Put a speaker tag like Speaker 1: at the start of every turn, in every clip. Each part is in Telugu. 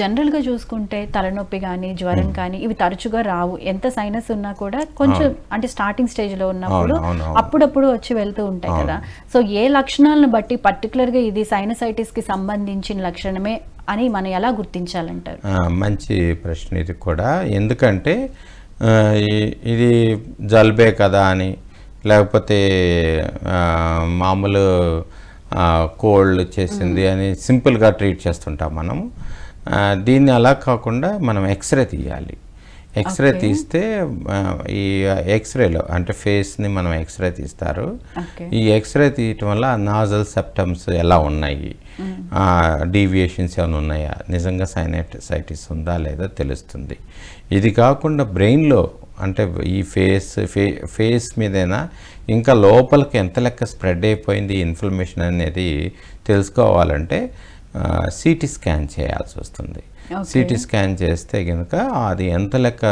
Speaker 1: జనరల్గా చూసుకుంటే తలనొప్పి కానీ జ్వరం కానీ ఇవి తరచుగా రావు. ఎంత సైనస్ ఉన్నా కూడా కొంచెం అంటే స్టార్టింగ్ స్టేజ్లో ఉన్నప్పుడు. అప్పుడప్పుడు వచ్చి వెళ్తూ ఉంటాయి కదా. సో ఏ లక్షణాలను బట్టి పర్టికులర్గా ఇది సైనసైటిస్కి సంబంధించిన లక్షణమే అని మనం ఎలా గుర్తించాలంటారు?
Speaker 2: మంచి ప్రశ్న ఇది కూడా. ఎందుకంటే ఇది జలుబే కదా అని లేకపోతే మామూలు కోల్డ్ చేసింది అని సింపుల్గా ట్రీట్ చేస్తుంటాం మనం. దీన్ని అలా కాకుండా మనం ఎక్స్రే తీయాలి. ఎక్స్రే. తీస్తే ఈ ఎక్స్రేలో అంటే ఫేస్ని మనం ఎక్స్రే తీస్తారు. ఈ ఎక్స్రే తీయటం వల్ల నాజల్ సెప్టమ్స్ ఎలా ఉన్నాయి? డీవియేషన్స్ ఏమైనా ఉన్నాయా? నిజంగా సైనసైటిస్ ఉందా లేదా తెలుస్తుంది. ఇది కాకుండా బ్రెయిన్లో అంటే ఈ ఫేస్ ఫే ఫేస్ మీదైనా ఇంకా లోపలికి ఎంత లెక్క స్ప్రెడ్ అయిపోయింది ఇన్ఫ్లమేషన్ అనేది తెలుసుకోవాలంటే సిటీ స్కాన్ చేయాల్సి వస్తుంది. సిటీ స్కాన్ చేస్తే కనుక అది ఎంత లెక్క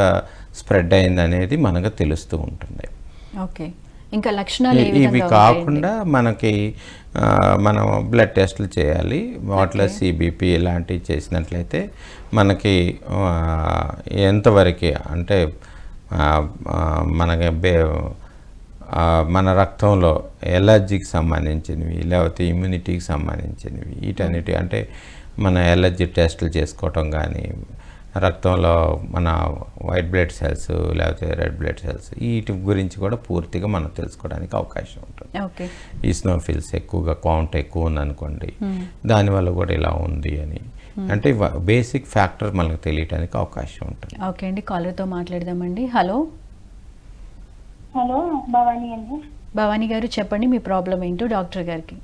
Speaker 2: స్ప్రెడ్ అయింది అనేది మనకు తెలుస్తూ ఉంటుంది.
Speaker 1: ఓకే ఇంకా లక్షణాలు
Speaker 2: ఇవి? కాకుండా మనకి మనం బ్లడ్ టెస్టులు చేయాలి. వాటిలో సిబిపి ఇలాంటివి చేసినట్లయితే మనకి ఎంతవరకు అంటే మనకి మన రక్తంలో ఎలర్జీకి సంబంధించినవి లేకపోతే ఇమ్యూనిటీకి సంబంధించినవి వీటన్నిటి అంటే మన ఎలర్జీ టెస్టులు చేసుకోవటం కానీ రక్తంలో మన వైట్ బ్లడ్ సెల్స్ లేకపోతే రెడ్ బ్లడ్ సెల్స్ వీటి గురించి కూడా పూర్తిగా మనం తెలుసుకోవడానికి అవకాశం ఉంటుంది.
Speaker 1: ఓకే.
Speaker 2: ఈస్నోఫిల్స్ ఎక్కువగా కౌంట్ ఎక్కువ ఉందనుకోండి దానివల్ల కూడా ఇలా ఉంది అని. అంటే బేసిక్ ఫ్యాక్టర్ మనకు తెలియటానికి అవకాశం ఉంటుంది.
Speaker 1: ఓకే అండి కాలర్తో మాట్లాడదామండి. హలో.
Speaker 3: హలో భవానీ అండి.
Speaker 1: భవానీ గారు చెప్పండి మీ ప్రాబ్లం ఏంటో డాక్టర్ గారికి.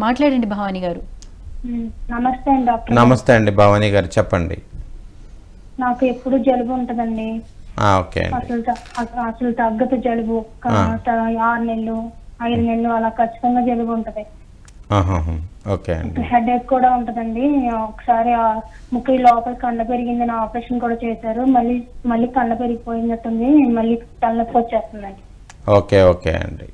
Speaker 1: మాట్లాడండి భవానీ గారు.
Speaker 3: నమస్తే అండి డాక్టర్
Speaker 2: నమస్తే అండి భవానీ గారు చెప్పండి.
Speaker 3: నాకు ఎప్పుడు జలుబు ఉంటదండి.
Speaker 2: ఆ, ఓకే అండి.
Speaker 3: అసలు త- అసలు అసలు తగ్గదు జలుబు. ఒక
Speaker 2: ఆ.
Speaker 3: త- ఆరు నెలలు ఐదు నెలలు అలా ఖచ్చితంగా జలుబు ఉంటది.
Speaker 2: ఓకే అండి.
Speaker 3: హెడ్ ఏక్ కూడా ఉంటదండి. ఒకసారి ముక్కు లోపల కండ పెరిగిందని ఆపరేషన్ కూడా చేశారు. మళ్ళీ మళ్ళీ కండ పెరిగిపోయినట్టుంది. మళ్ళీ తలనొప్పి వచ్చేస్తుందండి.
Speaker 2: ఓకే ఓకే అండి.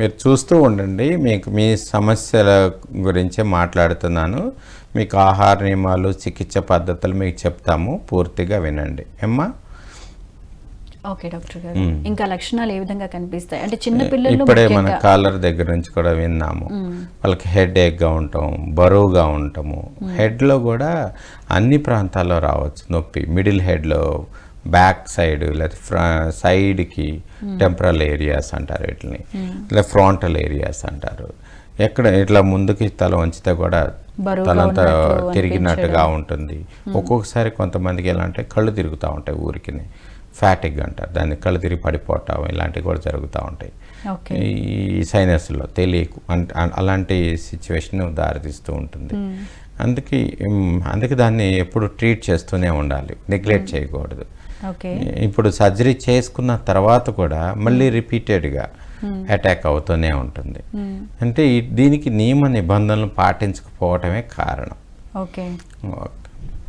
Speaker 2: మీరు చూస్తూ ఉండండి. మీకు మీ సమస్యల గురించే మాట్లాడుతున్నాను. మీకు ఆహార నియమాలు చికిత్స పద్ధతులు మీకు చెప్తాము. పూర్తిగా వినండి. ఏమ్మా?
Speaker 1: ఓకే డాక్టర్ గారు. ఇంకా లక్షణాలు ఏ విధంగా కనిపిస్తాయి? అంటే చిన్న పిల్లలు
Speaker 2: ఇప్పుడే మన కాలర్ దగ్గర నుంచి కూడా విన్నాము. వాళ్ళకి హెడ్ ఏక్గా ఉంటాం బరువుగా ఉంటాము హెడ్లో కూడా అన్ని ప్రాంతాల్లో రావచ్చు. నొప్పి మిడిల్ హెడ్లో బ్యాక్ సైడ్ లేదా ఫ్ర సైడ్కి టెంపరల్ ఏరియాస్ అంటారు వీటిని. లేదా ఫ్రాంటల్ ఏరియాస్ అంటారు. ఎక్కడ ఇట్లా ముందుకి తల వంచితే కూడా తలంతా తిరిగినట్టుగా. ఉంటుంది. ఒక్కొక్కసారి కొంతమందికి ఎలా అంటే కళ్ళు తిరుగుతూ ఉంటాయి ఊరికి ఫ్యాటిక్ అంటారు. దాన్ని కళ్ళు తిరిగి పడిపోవటం ఇలాంటివి కూడా జరుగుతూ ఉంటాయి. ఈ సైనస్లో తెలియకు అలాంటి సిచ్యువేషన్ దారితీస్తూ ఉంటుంది. అందుకే అందుకే దాన్ని ఎప్పుడు ట్రీట్ చేస్తూనే ఉండాలి. నెగ్లెక్ట్ చేయకూడదు.
Speaker 1: ఓకే.
Speaker 2: ఇప్పుడు సర్జరీ చేసుకున్న తర్వాత కూడా మళ్ళీ రిపీటెడ్గా అటాక్ అవుతూనే ఉంటుంది. అంటే దీనికి నియమ నిబంధనలు పాటించకపోవటమే కారణం.
Speaker 1: ఓకే.